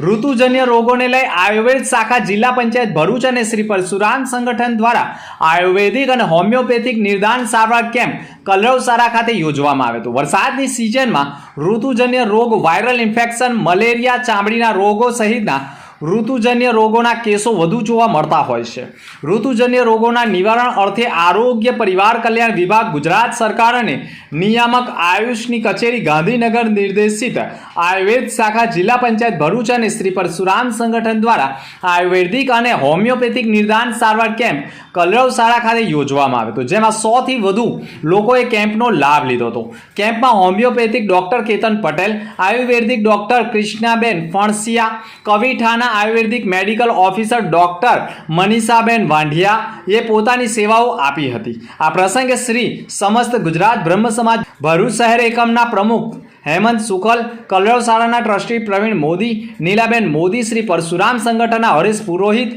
ઋતુજન્ય રોગોને લઈ આયુર્વેદ શાખા જિલ્લા પંચાયત ભરૂચ અને શ્રી પરશુરામ સંગઠન દ્વારા આયુર્વેદિક અને હોમિયોપેથિક નિદાન સારવાર કેમ્પ કલરવસારા ખાતે યોજવામાં આવ્યો હતો. વરસાદની સિઝનમાં ઋતુજન્ય રોગ વાયરલ ઇન્ફેક્શન, મલેરિયા, ચામડીના રોગો સહિતના ઋતુજન્ય રોગોના કેસો વધુ જોવા મળતા હોય છે. ઋતુજન્ય રોગોના નિવારણ અર્થે આરોગ્ય પરિવાર કલ્યાણ વિભાગ ગુજરાત સરકાર અને નિયામક આયુષની કચેરી ગાંધીનગર નિર્દેશિત આયુર્વેદ શાખા જિલ્લા પંચાયત ભરૂચ અને શ્રી પરશુરામ સંગઠન દ્વારા આયુર્વેદિક અને હોમિયોપેથિક નિદાન સારવાર કેમ્પ કલરવ શાળા ખાતે યોજવામાં આવ્યો હતો, જેમાં સોથી વધુ લોકોએ કેમ્પનો લાભ લીધો હતો. કેમ્પમાં homeopathic doctor Ketan Patel, Ayurvedic doctor Krishnaben Fansiya કવિઠાના Ayurvedic medical officer doctor Manishaben Vandhiya એ પોતાની સેવાઓ આપી હતી. આ પ્રસંગે શ્રી સમસ્ત ગુજરાત બ્રહ્મ સમાજ ભરૂચ શહેર એકમના પ્રમુખ હેમંત સુખલ કલરવ શાળાના ટ્રસ્ટી પ્રવીણ મોદી, નીલાબેન મોદી, શ્રી પરશુરામ સંગઠનના હરીશ પુરોહિત,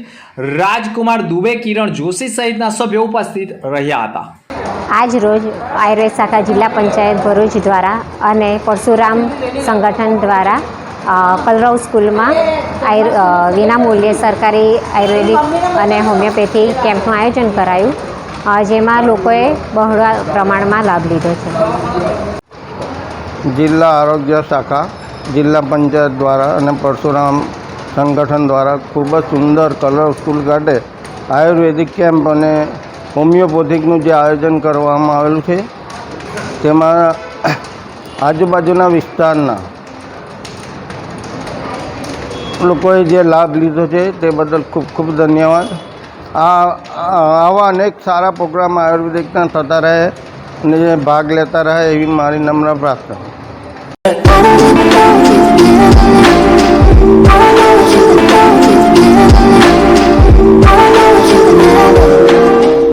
રાજકુમાર દુબે, કિરણ જોશી સહિતના સભ્યો ઉપસ્થિત રહ્યા હતા. આજ રોજ આયુર્વેદ શાખા જિલ્લા પંચાયત ભરૂચ દ્વારા અને પરશુરામ સંગઠન દ્વારા અ, કલરવ સ્કૂલમાં વિનામૂલ્યે સરકારી આયુર્વેદિક અને હોમિયોપેથી કેમ્પનું આયોજન કરાયું. જેમાં લોકોએ બહોળા પ્રમાણમાં લાભ લીધો છે. જિલ્લા આરોગ્ય શાખા જિલ્લા પંચાયત દ્વારા અને પરશુરામ સંગઠન દ્વારા ખૂબ જ સુંદર કલર સ્કૂલ ખાતે આયુર્વેદિક કેમ્પ અને હોમિયોપેથિકનું જે આયોજન કરવામાં આવેલું છે. તેમાં આજુબાજુના વિસ્તારના લોકોએ જે લાભ લીધો છે તે બદલ ખૂબ ખૂબ ધન્યવાદ. આ, આવા અનેક સારા પ્રોગ્રામ આયુર્વેદિકના થતા રહે અને ભાગ લેતા રહે એવી મારી નમ્ર પ્રાર્થના.